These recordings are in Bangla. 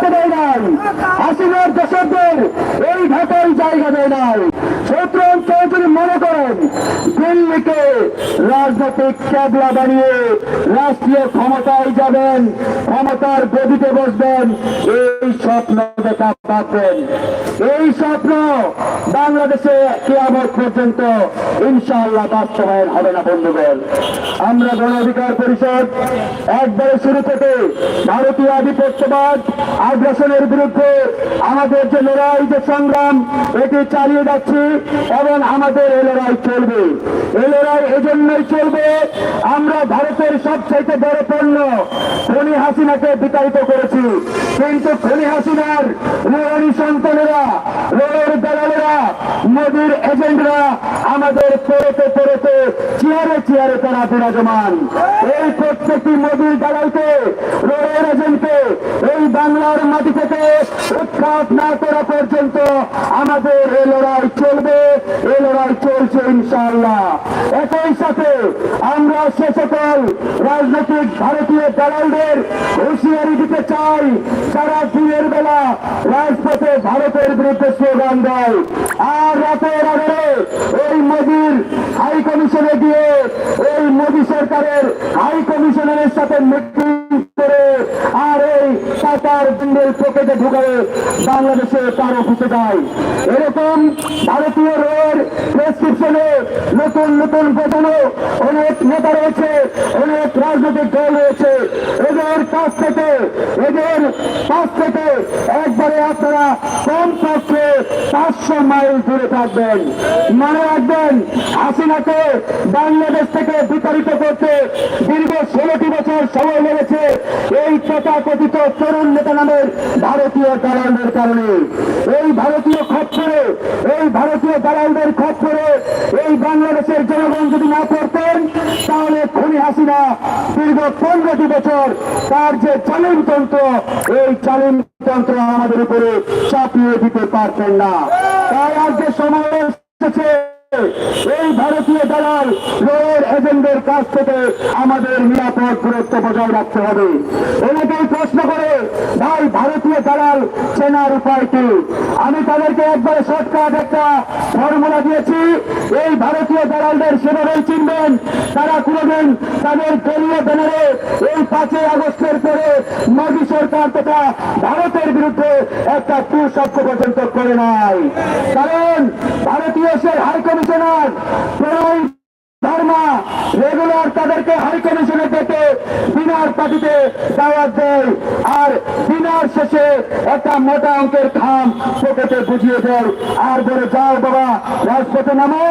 থাকতে দেয় নাই। হাসিনার দশকদের এই ঘাটাই জায়গা দেয় নাই। সুতরাং কেউ মনে করেন দিল্লিকে রাজনৈতিক ক্যাবলা বানিয়ে রাষ্ট্রীয় ক্ষমতায় যাবেন, ক্ষমতার গদিতে বসবেন, এই স্বপ্ন দেখা পাবেন এই স্বপ্ন বাংলাদেশে কিয়ামত পর্যন্ত ইনশাআল্লাহ বাস্তবায়ন হবে না, বন্ধুগণ। আমরা গণ অধিকার পরিষদ একবারে শুরু থেকে ভারতীয় আধিপত্যবাদ আগ্রাসনের বিরুদ্ধে আমাদের যে লড়াই যে সংগ্রাম, এটি চালিয়ে যাচ্ছি। এবং আমাদের লড়াই চলবে। লড়াই এজন্যই চলবে। আমরা ভারতের সবচাইতে বড় পণ্য খনি হাসিনাকে বিতাড়িত করেছি। কিন্তু খনি হাসিনার রোহণী সন্তানেরা রোহের দালালেরা, মোদির এজেন্টরা আমাদের পেরেতে পেরেতে চেয়ারে চেয়ারে তারা বিরাজমান। এই প্রত্যেকটি মোদির দালালকে রোহের এজেন্টকে এই বাংলার মাটি থেকে উৎখাত না করা পর্যন্ত আমাদের এই লড়াই লড়াই চলছে ইনশাআল্লাহ। একই সাথে আমরা সে সকল রাজনৈতিক ভারতীয় দালালদের হুঁশিয়ারি দিতে চাই, সারা দিনের বেলা রাজপথে ভারতের বিরুদ্ধে স্লোগান দেয়। আর রাতের আগে এই মোদির হাই কমিশনে গিয়ে এই মোদী সরকারের হাই কমিশনারের সাথে মিটিং টাকার বিন্ডেল পকেটে ঢুকারে বাংলাদেশে তার অফিসে যায় এরকম ভারতীয় রোড প্রেসক্রিপশনে নতুন নতুন বোঝানো অনেক নেতা রয়েছে, অনেক রাজনৈতিক দল রয়েছে। এদের কাছ থেকে, এদের কাছ থেকে একবারে আপনারা কমপক্ষে পাঁচশো মাইল দূরে থাকবেন। মনে রাখবেন, হাসিনাকে বাংলাদেশ থেকে বিতাড়িত করতে দীর্ঘ ষোলোটি বছর সময় লেগেছে। এই তথাকথিত তরুণ নেতা নামের ভারতীয় দালালদের কারণে। এই ভারতীয় খপ্পরে, এই ভারতীয় দালালদের খপ্পরে এই বাংলাদেশের জনগণ যদি না করতেন, তাহলে খনি হাসিনা দীর্ঘ পনেরোটি বছর তার যে চালিমতন্ত্র, এই চালিমতন্ত্র আমাদের উপরে চাপিয়ে দিতে পারতেন না। তাই আজকে সময় এসেছে এই ভারতীয় দালাল রোয়ের এজেন্টদের কাছ থেকে আমাদের নিরাপদ দূরত্ব বজায় রাখতে হবে। অনেকেই প্রশ্ন করে, ভাই, ভারতীয় দালাল চেনার উপায় কি? আমি তাদেরকে একবারে শর্টকাট একটা ফর্মুলা দিয়েছি, এই ভারতীয় দালালদের সেভাবেই চিনবেন। তারা কোনোদিন তাদের দলীয় ব্যানারে এই পাঁচই আগস্টের পরে মোদী সরকার তথা ভারতের বিরুদ্ধে একটা কুসক্ষ পর্যন্ত করে নাই। কারণ ভারতীয় সে হাই কমিশনার প্রণয় ধর্মা রেগুলার তাদেরকে হাই কমিশনে ডেকে দিনার পার্টিতে দাওয়াত দেয় আর দিনার শেষে একটা মোটা অঙ্কের খাম পকেটে বুঝিয়ে দেয়। আর বলে, যাও বাবা, রাজপথে নামো।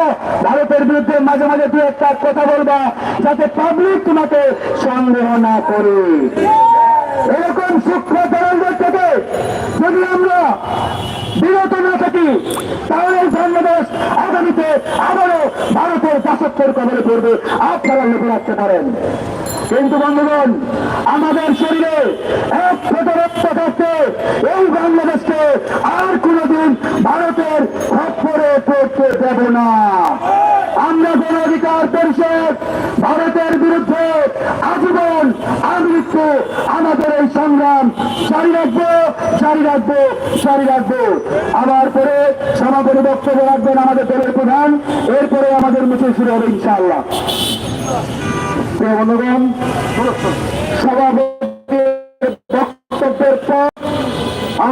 ভারতের বিরুদ্ধে মাঝে মাঝে দু একটা কথা বলবা যাতে পাবলিক তোমাকে সন্দেহ না করে। এরকম সূক্ষ্ম তরঙ্গের থেকে যদি আমরা বিরত না থাকি তাহলে বাংলাদেশ আগামীতে আবারও ভারতের দাসত্বের কবলে পড়বে। আপনারা লিখে রাখতে পারেন। কিন্তু বন্ধুগণ, আমাদের শরীরে এক ফোটা রক্ত থাকতে এই বাংলাদেশকে আর কোনোদিন ভারতের খপ্পরে পড়তে দেব না। আমরা গণ অধিকার পরিষদ, ভারতের আমাদের এই সংগ্রাম জারি রাখব জারি রাখব জারি রাখব। আবার পরে সমাপনী বক্তব্য রাখবেন আমাদের দলের প্রধান। এরপরে আমাদের মিছিল শুরু হবে ইনশাআল্লাহ। প্রিয়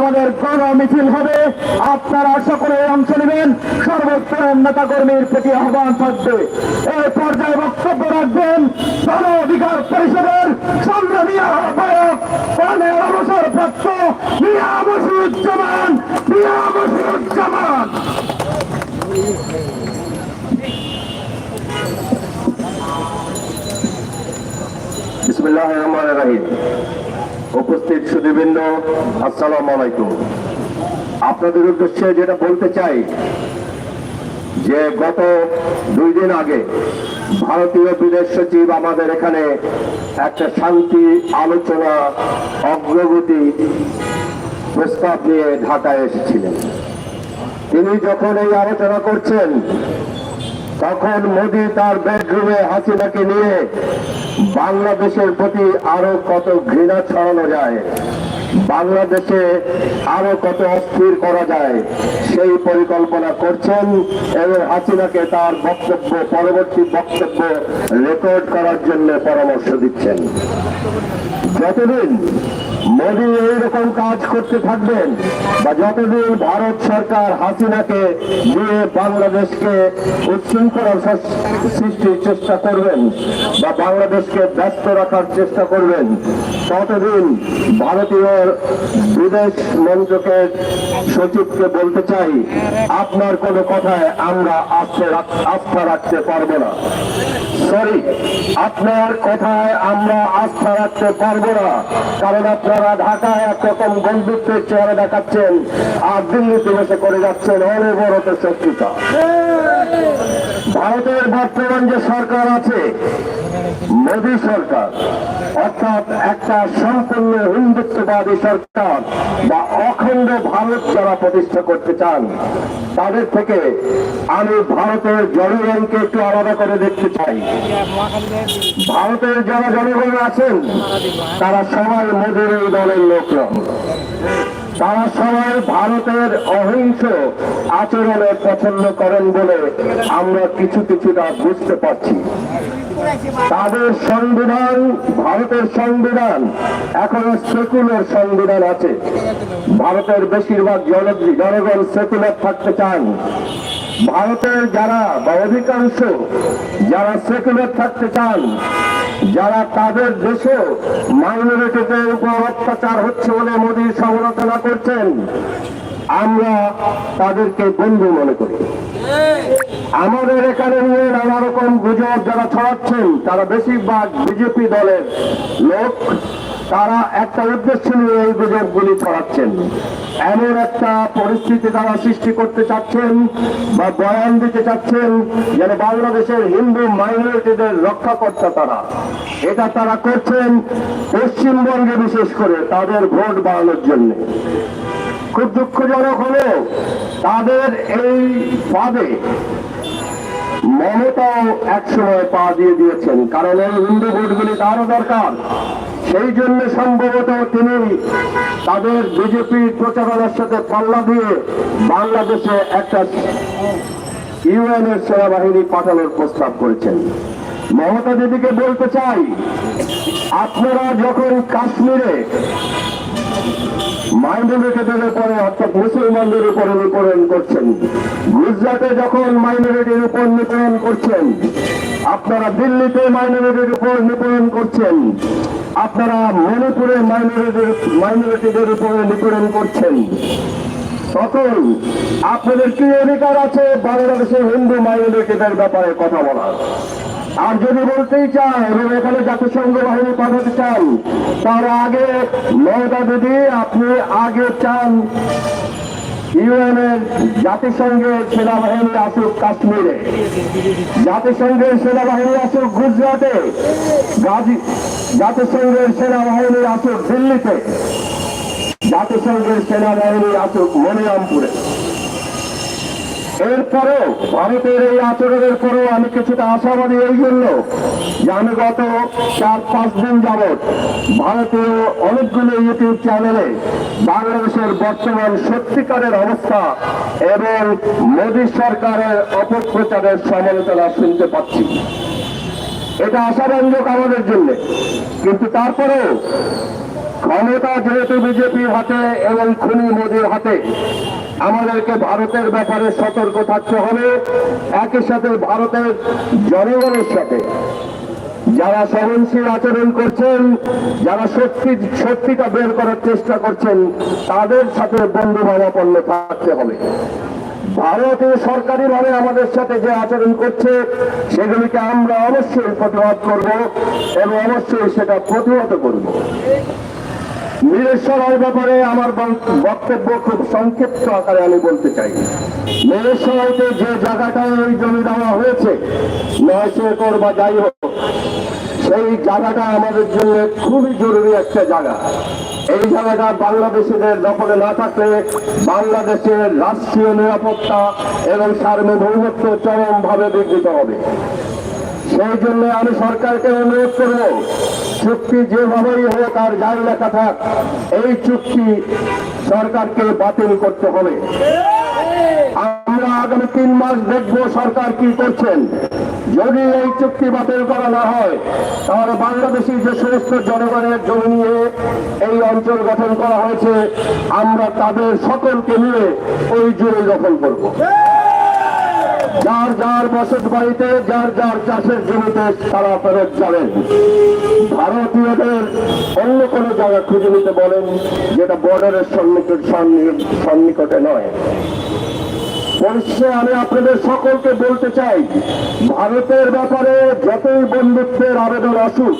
আমাদের গণ মিছিল হবে। আপনারা সকলে অংশ নেবেন। সর্বস্তরের নেতা কর্মীর প্রতি আহ্বান থাকবে। এই পর্যায়ে বক্তব্য রাখবেন গণ অধিকার পরিষদের সংগ্রামী আহ্বায়ক প্রাণের অবসর প্রাপ্ত মিয়া মসিউজ্জামান মিয়া মসিউজ্জামান বিসমুল্লাহ রহমান রাহিম। উপস্থিত সুদীবৃন্দ, আসসালাম আলাইকুম। আপনাদের উদ্দেশ্যে যেটা বলতে চাই, যে গত দুই দিন আগে ভারতীয় বিদেশ সচিব আমাদের এখানে একটা শান্তি আলোচনা অগ্রগতি প্রস্তাব নিয়ে ঢাকায় এসেছিলেন। তিনি যখন এই আলোচনা করছেন, তখন মোদী তার বেডরুমে হাসিনাকে নিয়ে বাংলাদেশের প্রতি আরও কত ঘৃণা ছড়ানো যায়, বাংলাদেশে আরও কত অস্থির করা যায়, সেই পরিকল্পনা করছেন এবং হাসিনাকে তার বক্তব্য, পরবর্তী বক্তব্য রেকর্ড করার জন্য পরামর্শ দিচ্ছেন। যতদিন মোদী এইরকম কাজ করতে থাকবেন বা যতদিন ভারত সরকার হাসিনাকে দিয়ে বাংলাদেশকে উচ্ছৃঙ্খলা সৃ- সৃষ্টির চেষ্টা করবেন বা বাংলাদেশকে ব্যস্ত রাখার চেষ্টা করবেন, ততদিন ভারতীয় বিদেশ মন্ত্রকের সচিবকে বলতে চাই, আপনার কোনো কথায় আমরা আস্থা রাখতে পারব না। সরি আপনার কথায় আমরা আস্থা রাখতে পারব না, কারণ আপনারা ঢাকায় একরকম বন্ধুত্বের চেহারা দেখাচ্ছেন আর দিল্লিতে বসে করে যাচ্ছেন অনেক বড় শত্রুতা। ভারতের বর্তমান যে সরকার আছে মোদী সরকার, অর্থাৎ একটা সম্পূর্ণ হিন্দুত্ববাদী সরকার বা অখণ্ড ভারত যারা প্রতিষ্ঠা করতে চান, তাদের থেকে আমি ভারতের জনগণকে একটু আলাদা করে দেখতে চাই। ভারতের যারা জনগণ আছেন, তারা সবাই মোদীর দলের লোকরা তারা সবাই ভারতের অহিংস আচরণে পছন্দ করেন বলে আমরা কিছু কিছুটা বুঝতে পারছি। তাদের সংবিধান, ভারতের সংবিধান, এখনও সেকুলার সংবিধান আছে। ভারতের বেশিরভাগ জন- জনগণ সেকুলার থাকতে চান। ভারতের যারা বা অধিকাংশ যারা সেকুলার থাকতে চান যারা তাদের দেশে মাইনরিটিদের উপর অত্যাচার হচ্ছে বলে মোদী সমালোচনা করছেন, আমরা তাদেরকে বন্ধু মনে করি। আমাদের এখানে নিয়ে নানা রকম গুজব যারা ছড়াচ্ছেন, তারা বেশিরভাগ বিজেপি দলের লোক। তারা একটা উদ্দেশ্য নিয়ে এই গুজবগুলি ছড়াচ্ছেন। এমন একটা পরিস্থিতি তারা সৃষ্টি করতে চাচ্ছেন বা বয়ান দিতে চাচ্ছেন যেন বাংলাদেশের হিন্দু মাইনরিটিদের রক্ষাকর্তা তারা। এটা তারা করছেন পশ্চিমবঙ্গে বিশেষ করে তাদের ভোট বাড়ানোর জন্য। খুব দুঃখজনক হলো তাদের এই ফাঁদে মমতাও একসময় পা দিয়ে দিয়েছেন, কারণ এই হিন্দু ভোটগুলি তারও দরকার। সেই জন্য সম্ভবত তিনি তাদের বিজেপির প্রচারণার সাথে পাল্লা দিয়ে বাংলাদেশে একটা ইউএনের সেনাবাহিনী পাঠানোর প্রস্তাব করেছেন। মমতা দিদিকে বলতে চাই, আপনারা যখন কাশ্মীরে মাইনরিটিদের উপরে অর্থাৎ মুসলমানদের উপরে নিপরণ করছেন, গুজরাটে যখন মাইনরিটির উপর নিপরণ করছেন, আপনারা দিল্লিতে মাইনরিটির উপর নিপরণ করছেন আপনারা মণিপুরে মাইনরিটির মাইনরিটিদের উপরে নিপীড়ন করছেন। তখন আপনাদের কি অধিকার আছে বাংলাদেশের হিন্দু মাইনরিটিদের ব্যাপারে কথা বলার? আর যদি বলতেই চান, এবং এখানে জাতিসংঘ বাহিনী পাঠাতে চান, তার আগে মমতা দিদি, আপনি আগে চান। ইউএনের জাতিসংঘের সেনাবাহিনী আসুক কাশ্মীরে। জাতিসংঘের সেনাবাহিনী আসুক গুজরাটে। গাজী জাতিসংঘের সেনাবাহিনী আসুক দিল্লিতে। জাতিসংঘের সেনাবাহিনী আসুক মনিরামপুরে। এরপরেও ভারতের এই আচরণের পরেও আমি কিছুটা আশাবাদী এই জন্য যে আমি গত চার, পাঁচ দিন যাবৎ ভারতীয় অনেকগুলো ইউটিউব চ্যানেলে বাংলাদেশের বর্তমান সত্যিকারের অবস্থা এবং মোদী সরকারের অপপ্রচারের সমালোচনা শুনতে পাচ্ছি। এটা আশাব্যঞ্জক আমাদের জন্য। কিন্তু তারপরেও ক্ষমতা যেহেতু বিজেপির হাতে এবং খুনি মোদীর হাতে আমাদেরকে ভারতের ব্যাপারে সতর্ক থাকতে হবে। একই সাথে ভারতের জনগণের সাথে যারা সহনশীল আচরণ করছেন, যারা সত্যি সত্যিটা বের করার চেষ্টা করছেন, তাদের সাথে বন্ধু ভাবাপন্ন থাকতে হবে। ভারতীয় সরকারি ভাবে আমাদের সাথে যে আচরণ করছে, সেগুলিকে আমরা অবশ্যই প্রতিবাদ করব এবং অবশ্যই সেটা প্রতিহত করব। নিরেশ্বরের ব্যাপারে আমার বক্তব্য খুব সংক্ষিপ্ত আকারে আমি বলতে চাই। নিরেশ্বরতে যে জায়গাটায় ওই জমি দেওয়া হয়েছে, নয়শো একর বা যাই হোক, সেই জায়গাটা আমাদের জন্য খুবই জরুরি একটা জায়গা। এই জায়গাটা বাংলাদেশিদের দখলে না থাকলে বাংলাদেশের রাষ্ট্রীয় নিরাপত্তা এবং সার্বভৌমত্ব চরমভাবে বিঘ্নিত হবে। সেই জন্য আমি সরকারকে অনুরোধ করব চুক্তি যেভাবেই হোক আর যাই লেখা থাক, এই চুক্তি সরকারকে বাতিল করতে হবে। আমরা আগামী তিন মাস দেখব সরকার কি করছেন। যদি এই চুক্তি বাতিল করা না হয়, তাহলে বাংলাদেশি যে সমস্ত জনগণের জমি নিয়ে এই অঞ্চল গঠন করা হয়েছে, আমরা তাদের সকলকে নিয়ে ওই জমি দখল করব। যার যার বসত বাড়িতে, যার যার চাষের জমিতে তারা ফেরত যাবেন। ভারতীয়দের অন্য কোনো জায়গা খুঁজে নিতে বলেন যেটা বর্ডারের সন্নিকট সন্নিকটে নয়। পরিশেষে আমি আপনাদের সকলকে বলতে চাই, ভারতের ব্যাপারে যতই বন্ধুত্বের আবেদন আসুক,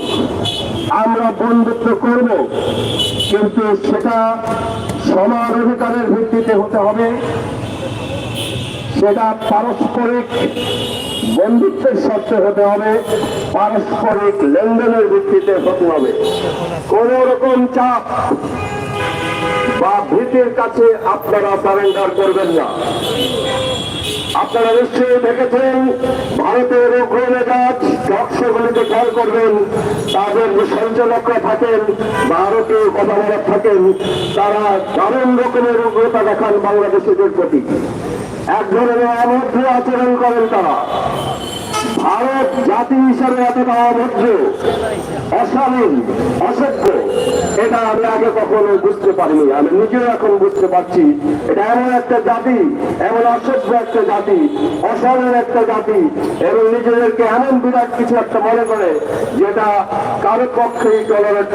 আমরা বন্ধুত্ব করব। কিন্তু সেটা সমান অধিকারের ভিত্তিতে হতে হবে। সেটা পারস্পরিক বন্ধুত্বের স্বার্থে হতে হবে, পারস্পরিক লেনদেনের ভিত্তিতে হতে হবে। কোন রকম চাপ বা ভীতির কাছে আপনারা সারেন্ডার করবেন না। আপনারা নিশ্চয়ই দেখেছেন, ভারতের উগ্রনে গাছ টকশোগুলিতে খেয়াল করবেন, তাদের যে সঞ্চালকরা থাকেন, ভারতীয় কথা বলার থাকেন, তারা দারুণ রকমের উগ্রতা দেখান বাংলাদেশিদের প্রতি। এক ধরনের অভদ্র আচরণ করেন তারা। ভারত জাতি হিসাবে এতটা অভদ্র, অশালীন, অসভ্য, এটা আমি আগে কখনো বুঝতে পারিনি। আমি নিজেও এখন বুঝতে পারছি, এটা এমন একটা জাতি, এমন অসভ্য একটা জাতি, অশালীন একটা জাতি, এবং নিজেদেরকে এমন বিরাট কিছু একটা মনে করে, যেটা কারও পক্ষেই টলারেট